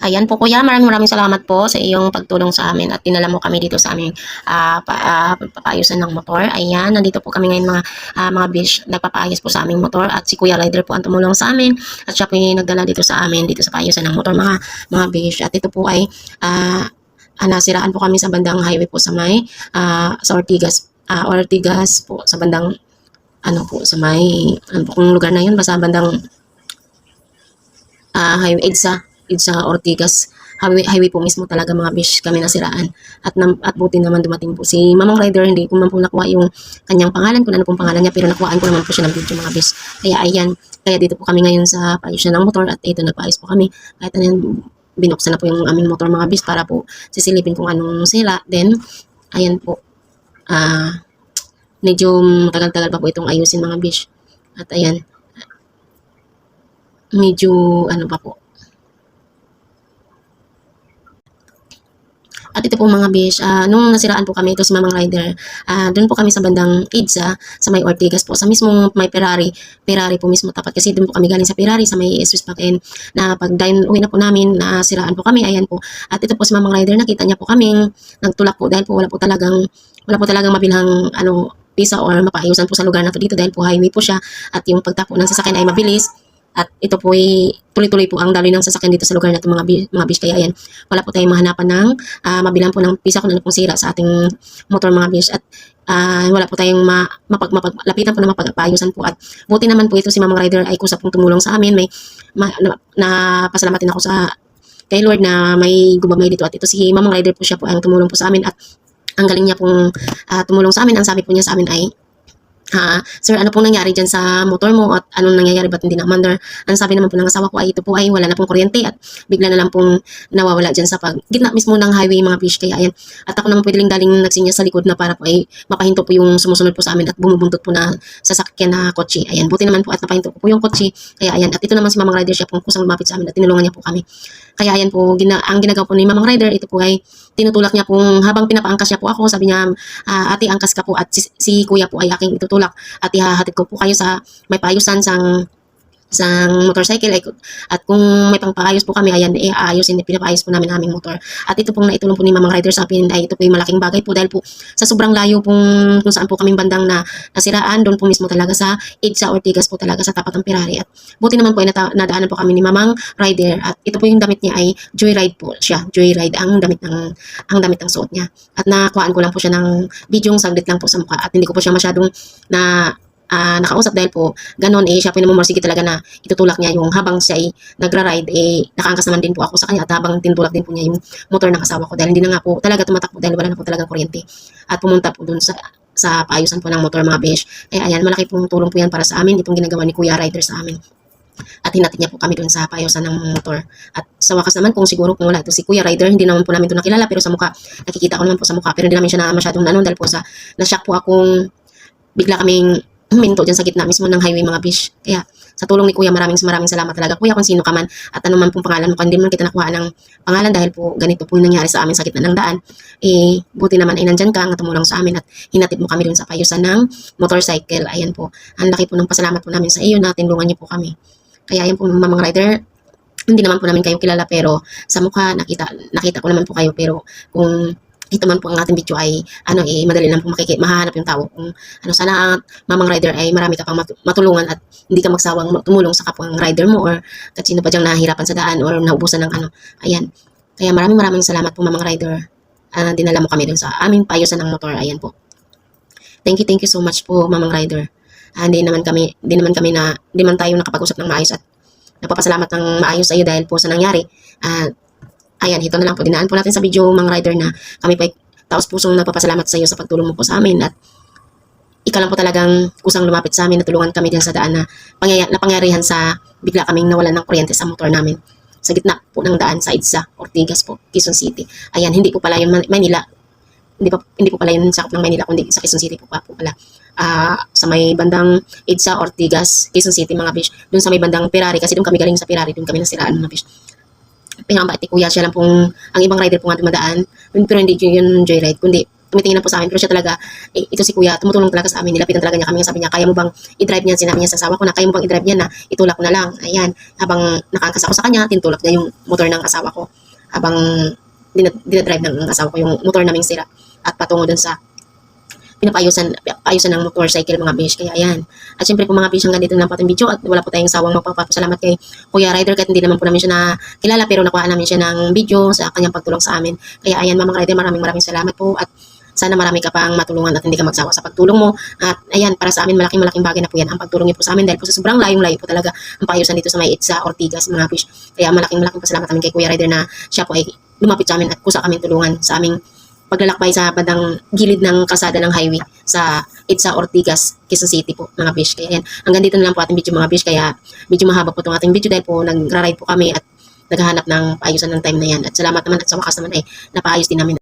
Ayan po kuya, maraming maraming salamat po sa iyong pagtulong sa amin at dinala mo kami dito sa aming ah, pa, papaayusan ng motor. Ayan, nandito po kami ngayon mga ah, mga bish nagpapaayos po sa aming motor at si Kuya Rider po ang tumulong sa amin at siya po yung nagdala dito sa amin dito sa paayusan ng motor mga mga bish. At ito po ay ah, nasiraan po kami sa bandang highway po sa may ah, sa Ortigas ah, Ortigas po sa bandang ano po sa may ano po kung lugar na yun basta bandang ah highway EDSA, EDSA Ortigas. Highway, highway po mismo talaga mga bish kami nasiraan. At, at buti naman dumating po si Mamang Rider, hindi ko man po nakuha yung kanyang pangalan, kung ano pong pangalan niya, pero nakuhaan ko naman po siya ng video mga bish. Kaya ayan, kaya dito po kami ngayon sa paayos ng motor at ito nagpaayos po kami. Kahit ano yan, binuksan na po yung aming motor mga bish para po sisilipin kung anong sila. Then, ayan po, ah, medyo matagal-tagal pa po itong ayusin mga bish. At ayan, medyo ano pa po. At ito po mga bish, ah, nung nasiraan po kami, ito si Mamang Rider, ah, doon po kami sa bandang EDSA, sa may Ortigas po, sa mismong may Ferrari, Ferrari po mismo tapat kasi doon po kami galing sa Ferrari, sa may Swiss Bank N, na pag dahil uwi na po namin, nasiraan po kami, ayan po. At ito po si Mamang Rider, nakita niya po kaming nagtulak po dahil po wala po talagang, wala po talagang mabilhang ano, pisa or mapaayusan po sa lugar na to dito dahil po highway po siya at yung pagtapo ng sasakyan ay mabilis at ito po ay tuloy-tuloy po ang daloy ng sasakyan dito sa lugar na ito mga, mga bis. Kaya ayan, wala po tayong mahanapan ng ah, mabilang po ng pisa kung ano pong sira sa ating motor mga bis. At ah, wala po tayong ma, mapag, mapaglapitan po na mapagpaayusan po. At buti naman po ito si Mamang Rider ay kusap pong tumulong sa amin. May ma, na, napasalamatin ako sa kay Lord na may gumamay dito. At ito si Mamang Rider po siya po ang tumulong po sa amin. At ang galing niya pong ah, tumulong sa amin. Ang sabi po niya sa amin ay ha, sir, ano pong nangyari dyan sa motor mo at anong nangyayari ba't hindi na umandar? Ang sabi naman po ng asawa ko ay ito po ay wala na pong kuryente at bigla na lang pong nawawala dyan sa pag gitna mismo ng highway mga fish kaya ayan. At ako naman pwedeng daling nagsinya sa likod na para po ay mapahinto po yung sumusunod po sa amin at bumubuntot po na sasakyan na kotse. Ayan, buti naman po at napahinto po, po yung kotse. Kaya ayan, at ito naman si Mamang Rider siya pong kusang lumapit sa amin at tinulungan niya po kami. Kaya ayan po, gina, ang ginagawa po ni Mamang Rider, ito po ay tinutulak niya pong habang pinapaangkas niya po ako, sabi niya, "Ah, ate angkas ka po at si, si kuya po ay aking itutulak at ihahatid ko po kayo sa may paayusan sang sang motorcycle ay, at kung may pangpaayos po kami ayan eh aayusin pinapaayos po namin aming motor. At ito pong naitulong po ni Mamang Rider sa akin ay ito po yung malaking bagay po dahil po sa sobrang layo pong kung saan po kaming bandang na nasiraan doon po mismo talaga sa EDSA Ortigas po talaga sa tapat ng Pirari. At buti naman po ay nadaanan po kami ni Mamang Rider at ito po yung damit niya ay joyride po siya. Joyride ang damit ng ang damit ng suot niya. At nakuhaan ko lang po siya ng bidyong saglit lang po sa mukha at hindi ko po siya masyadong na ah, nakausap dahil po ganon eh siya pinamumursige talaga na itutulak niya yung habang siya ay nagra-ride eh nakaangkas naman din po ako sa kanya at habang tinutulak din po niya yung motor ng asawa ko dahil hindi na nga po talaga tumatakbo dahil wala na po talagang kuryente at pumunta po dun sa sa paayusan po ng motor mga besh. Kaya ayan, malaki pong tulong po yan para sa amin. Itong ginagawa ni Kuya Rider sa amin. At hinatid niya po kami dun sa paayusan ng motor. At sa wakas naman, kung siguro kung wala ito si Kuya Rider, hindi naman po namin ito nakilala. Pero sa mukha, nakikita ko naman po sa mukha. Pero hindi namin siya na masyadong nanon dahil po sa, na-shock po akong bigla kaming huminto dyan sa gitna mismo ng highway mga bish. Kaya sa tulong ni Kuya maraming maraming salamat talaga. Kuya kung sino ka man at ano man pong pangalan mo, kung hindi man kita nakuha ng pangalan dahil po ganito po nangyari sa amin sa gitna ng daan. Eh, buti naman ay nandyan ka, nga tumulong sa amin at hinatid mo kami dun sa payusan ng motorcycle. Ayan po. Ang laki po ng pasalamat po namin sa iyo na tinulungan niyo po kami. Kaya ayan po mamang rider, hindi naman po namin kayo kilala pero sa mukha nakita nakita ko naman po kayo pero kung ito man po ang ating video ay ano eh madali lang po makikita mahanap yung tao kung ano sana ang mamang rider ay marami ka pang matu- matulungan at hindi ka magsawang tumulong sa kapwang rider mo or at sino pa diyang nahihirapan sa daan or naubusan ng ano. Ayan. Kaya maraming maraming salamat po mamang rider. Ah, dinala mo kami dun sa aming payusan ng motor. Ayan po. Thank you thank you so much po mamang rider. Ah, hindi naman kami hindi naman kami na hindi man tayo nakapag-usap ng maayos at nagpapasalamat ng maayos sa iyo dahil po sa nangyari. At ayan, ito na lang po. Dinaan po natin sa video, mga rider, na kami pa taos pusong nagpapasalamat sa iyo sa pagtulong mo po sa amin. At ikaw lang po talagang kusang lumapit sa amin, natulungan kami din sa daan na, na pangyarihan sa bigla kaming nawalan ng kuryente sa motor namin. Sa gitna po ng daan sa EDSA, Ortigas po, Quezon City. Ayan, hindi po pala yun Man- Manila. Hindi, pa, hindi po pala yun sakop ng Manila, kundi sa Quezon City po, pa, po pala. Ah, sa may bandang EDSA, Ortigas, Quezon City, mga bish. Doon sa may bandang Pirari, kasi doon kami galing sa Pirari, doon kami nasiraan, mga bish pinakabati kuya siya lang pong ang ibang rider po nga dumadaan pero hindi yun joyride kundi tumitingin na po sa amin. Pero siya talaga, eh, ito si kuya, tumutulong talaga sa amin. Nilapitan talaga niya kami. Sabi niya, kaya mo bang i-drive niya? Sinabi niya sa asawa ko na, kaya mo bang i-drive niya na itulak na lang. Ayan, habang nakaangkas ako sa kanya, tinutulak niya yung motor ng asawa ko. Habang dinad- dinadrive ng asawa ko yung motor naming sira at patungo dun sa pinapayusan paayusan ng motorcycle mga besh kaya ayan at syempre po mga besh hanggang dito na po ating video at wala po tayong sawang magpapasalamat kay Kuya Rider kahit hindi naman po namin siya na kilala pero nakuha namin siya ng video sa kanyang pagtulong sa amin. Kaya ayan mga Rider maraming maraming salamat po at sana marami ka pang matulungan at hindi ka magsawa sa pagtulong mo. At ayan para sa amin malaking malaking bagay na po yan ang pagtulong niyo po sa amin dahil po sa sobrang layong layo po talaga ang paayusan dito sa may Itza Ortigas mga besh kaya malaking malaking pasalamat namin kay Kuya Rider na siya po ay lumapit sa amin at kusa kami tulungan sa aming paglalakbay sa bandang gilid ng kalsada ng highway sa Itza Ortigas, Quezon City po, mga bish. Kaya yan, hanggang dito na lang po ating video mga bish. Kaya medyo mahaba po itong ating video dahil po nagra-ride po kami at naghahanap ng paayusan ng time na yan. At salamat naman at sa wakas naman ay napaayos din namin